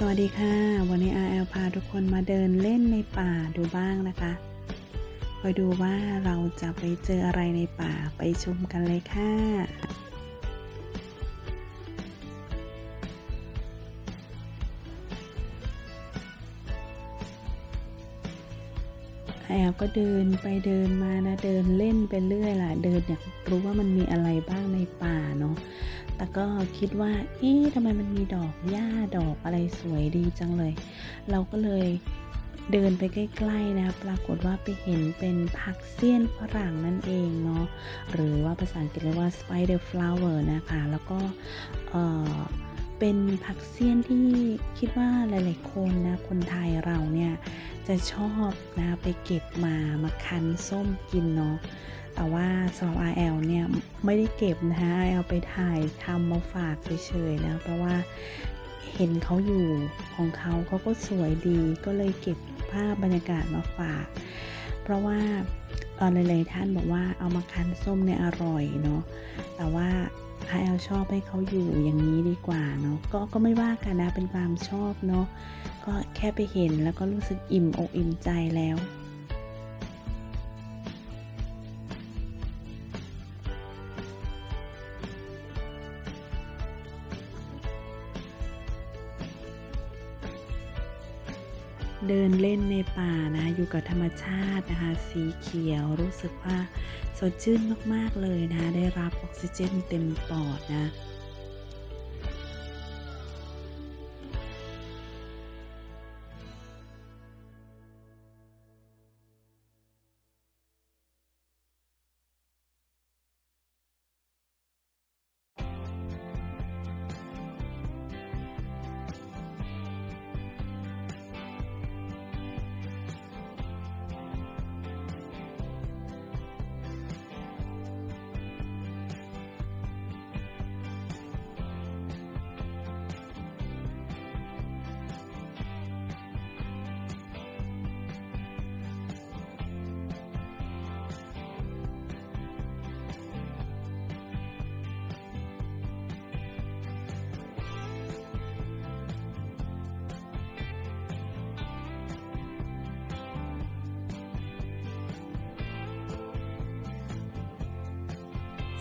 สวัสดีค่ะ วันนี้ RL พาทุกคนมาเดินเล่นในป่าดูบ้างนะคะคอยดูว่าเราจะไปเจออะไรในป่าไปชมกันเลยค่ะ แอลก็เดินไปเดินมานะเดินเล่นไปเรื่อยล่ะเดินอยากรู้ว่ามันมีอะไรบ้างในป่าเนาะแต่ก็คิดว่าเอ๊ะทำไมมันมีดอกหญ้าดอกอะไรสวยดีจังเลย เราก็เลยเดินไปใกล้ๆนะ ปรากฏว่าไปเห็นเป็นผักเสี้ยนฝรั่งนั่นเองเนาะหรือว่าภาษาอังกฤษเรียกว่า spider flower นะคะ แล้วก็เอ่อ เป็นผักเสี้ยนที่คิดว่าหลาย ๆ คนนะ คนไทยเราเนี่ยจะชอบนะไปเก็บมามาคั้นส้มกินเนาะ แต่ว่าสำหรับ RL เนี่ยไม่ได้เก็บนะคะ RL ไปถ่ายทำมาฝากเฉย ๆ นะ เพราะว่าเห็นเขาอยู่ของเขาเขาก็สวยดี ก็เลยเก็บภาพบรรยากาศมาฝาก เพราะว่าหลาย ๆ ท่านบอกว่าเอามาคั้นส้มเนี่ยอร่อยเนาะ แต่ว่า ให้เอาชอบให้เขาอยู่อย่างนี้ดีกว่าเนาะก็ก็ไม่ว่ากันนะเป็นความชอบเนาะก็แค่ไปเห็นแล้วก็รู้สึกอิ่มอกอิ่มใจแล้ว เดินเล่นในป่านะอยู่กับธรรมชาตินะคะ สีเขียวรู้สึกว่าสดชื่นมาก ๆ เลยนะ ได้รับออกซิเจนเต็มปอดนะ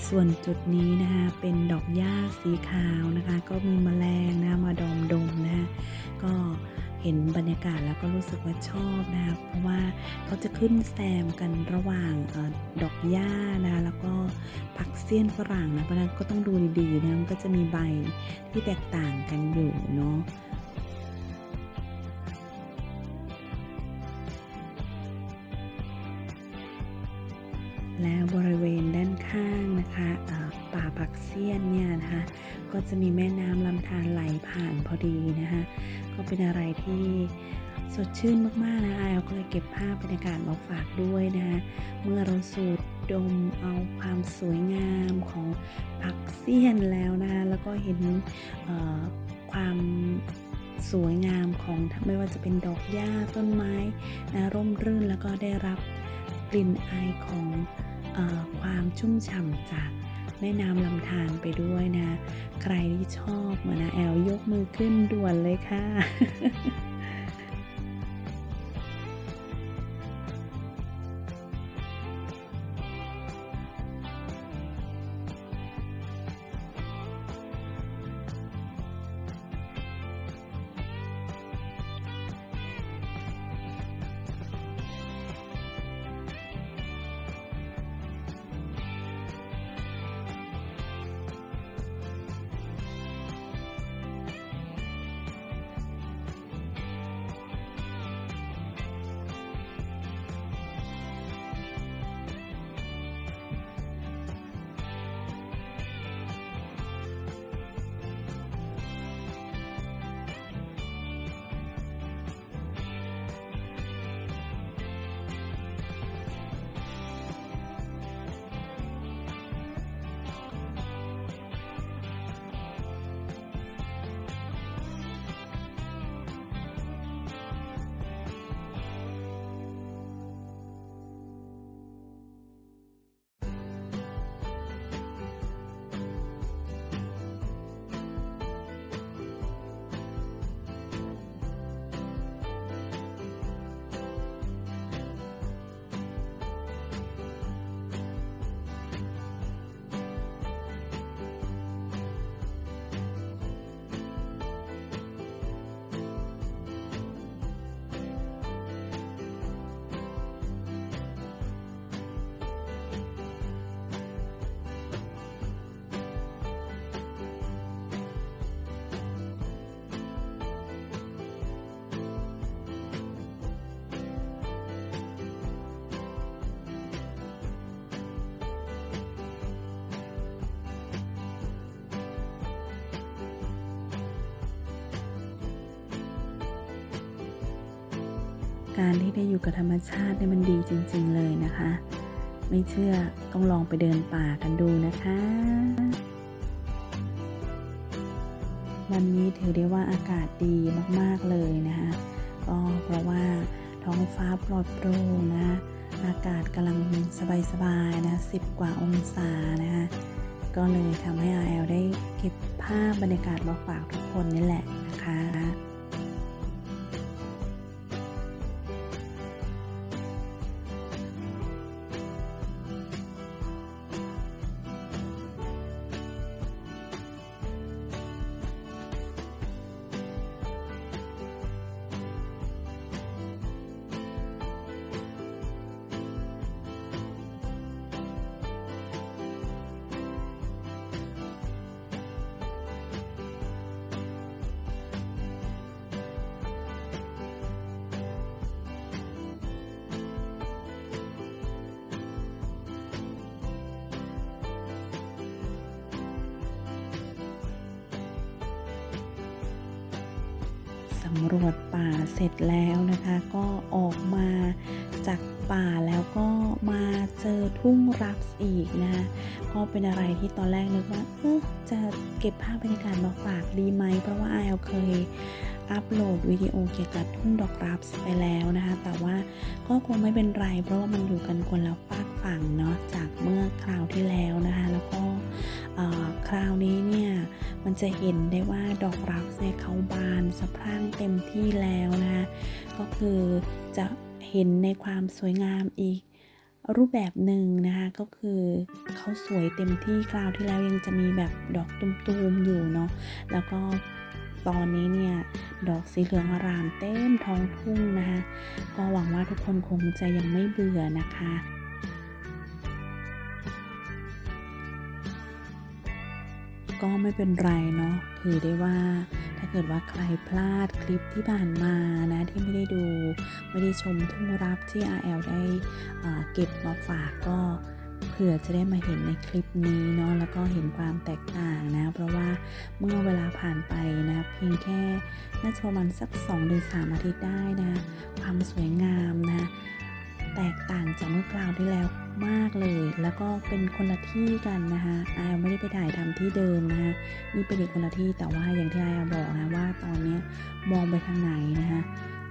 ส่วนจุดนี้นะคะเป็นดอกหญ้าสีขาวนะคะ ก็มีแมลงนะมาดอมดมนะะก็เห็นบรรยากาศแล้วก็รู้สึกว่าชอบนะคะเพราะว่าเขาจะขึ้นแซมกันระหว่างอดอกหญ้านะแล้วก็ผักเสี้ยนฝรั่งนะเพราะนั้นก็ต้องดูดีๆนะมันก็จะมีใบที่แตกต่างกันอยู่เนาะ และบริเวณด้านข้างนะคะป่าปักเซียนเนี่ยนะคะก็จะมีแม่น้ำลำธารไหลผ่านพอดีนะคะก็เป็นอะไรที่สดชื่นมาก ๆ นะไอเอาก็เลยเก็บภาพบรรยากาศมาฝากด้วยนะคะเมื่อเราสูดดมเอาความสวยงามของผักเซียนแล้วนะคะแล้วก็เห็นความสวยงามของไม่ว่าจะเป็นดอกหญ้าต้นไม้นะร่มรื่นแล้วก็ได้รับกลิ่นอายของ ความชุ่มฉ่ำจากแม่น้ำลำธารไปด้วยนะ ใครที่ชอบมานะแอลยกมือขึ้นด่วนเลยค่ะ การที่ได้อยู่กับธรรมชาติเนี่ยมันดีจริง ๆ เลยนะคะ ไม่เชื่อต้องลองไปเดินป่ากันดูนะคะ วันนี้ถือได้ว่าอากาศดีมากๆเลยนะคะก็เพราะว่าท้องฟ้าปลอดโปร่งนะ อากาศกำลังสบายๆนะ10กว่าองศานะคะก็เลยทำให้ RL ได้เก็บภาพบรรยากาศมาฝากทุกคนนี่แหละนะคะ สำรวจป่าเสร็จแล้วนะคะ ก็ออกมาจาก ป่าแล้วก็มาเจอทุ่งรักอีกนะคะก็เป็นอะไรที่ตอนแรกนึกว่าเออจะเก็บภาพบรรยากาศมาฝากดีไหม เพราะว่าไอเคยอัปโหลดวิดีโอเกี่ยวกับทุ่งดอกรับไปแล้วนะคะ แต่ว่าก็คงไม่เป็นไร เพราะว่ามันอยู่กันคนละฝากฝั่งเนาะจากเมื่อคราวที่แล้วนะคะ แล้วก็คราวนี้เนี่ยมันจะเห็นได้ว่าดอกรักเนี่ยเขาบานสะพรั่งเต็มที่แล้วนะคะก็คือจะ เห็นในความสวยงามอีกรูปแบบหนึ่งนะคะก็คือเขาสวยเต็มที่คราวที่แล้วยังจะมีแบบดอกตุมๆอยู่เนาะแล้วก็ตอนนี้เนี่ยดอกสีเหลืองอรามเต็มท้องทุ่งนะคะก็หวังว่าทุกคนคงจะยังไม่เบื่อนะคะ ก็ไม่เป็นไรเนาะถือได้ว่าถ้าเกิดว่าใครพลาดคลิปที่ผ่านมานะที่ไม่ได้ดู ไม่ได้ชมทุ่งรับที่ RL ได้อ่าเก็บมาฝากก็เผื่อจะได้มาเห็นในคลิปนี้เนาะแล้วก็เห็นความแตกต่างนะ เพราะว่าเมื่อเวลาผ่านไปนะเพียงแค่น่าจะประมาณสัก2หรือ3อาทิตย์ได้นะ ความสวยงามนะ แตกต่างจากเมื่อคราวที่แล้ว มากเลย แล้วก็เป็นคนละที่กันนะคะอไม่ได้ไปถ่ายทำที่เดิมนะคะนี่เป็นอีกคนละที่แต่ว่าอย่างที่อบอกนะว่าตอนเนี้มองไปทางไหนนะคะ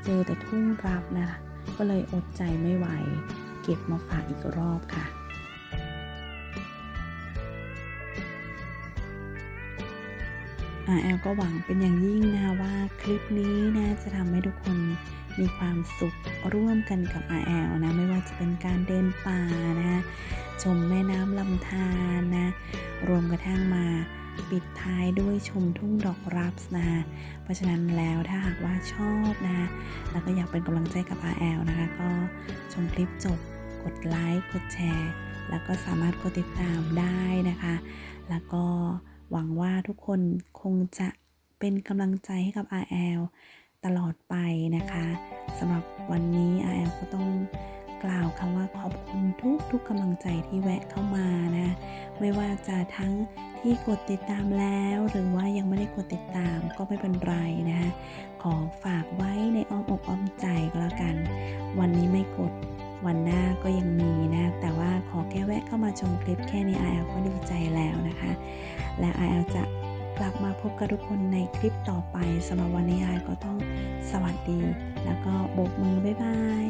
เจอแต่ทุ่งรับนะคะก็เลยอดใจไม่ไหว เก็บมาฝากอีกรอบค่ะ RL ก็หวังเป็นอย่างยิ่งนะคะว่าคลิปนี้นะจะทำให้ทุกคน มีความสุขร่วมกันกับ RL นะ ไม่ว่าจะเป็นการเดินป่านะชมแม่น้ำลำธารนะ รวมกระทั่งมาปิดท้ายด้วยชมทุ่งดอกรับนะคะเพราะฉะนั้นแล้วถ้าหากว่าชอบนะแล้วก็อยากเป็นกำลังใจกับ RL นะคะ ก็ชมคลิปจบ กดไลค์ กดแชร์ แล้วก็สามารถกดติดตามได้นะคะ แล้วก็หวังว่าทุกคนคงจะเป็นกำลังใจให้กับ RL ตลอดไปนะคะสำหรับวันนี้ RL ก็ต้องกล่าวคำว่าขอบคุณทุกทุกกำลังใจที่แวะเข้ามานะ ไม่ว่าจะทั้งที่กดติดตามแล้ว หรือว่ายังไม่ได้กดติดตามก็ไม่เป็นไรนะขอฝากไว้ในอ้อมอกอ้อมใจก็แล้วกัน วันนี้ไม่กดวันหน้าก็ยังมีนะ แต่ว่าขอแค่แวะเข้ามาชมคลิปแค่นี้ IL ก็ดีใจแล้วนะคะ และ IL จะ กลับมาพบกับทุกคนในคลิปต่อไปสำหรับวันนี้อายก็ต้องสวัสดี แล้วก็โบกมือบ๊ายบาย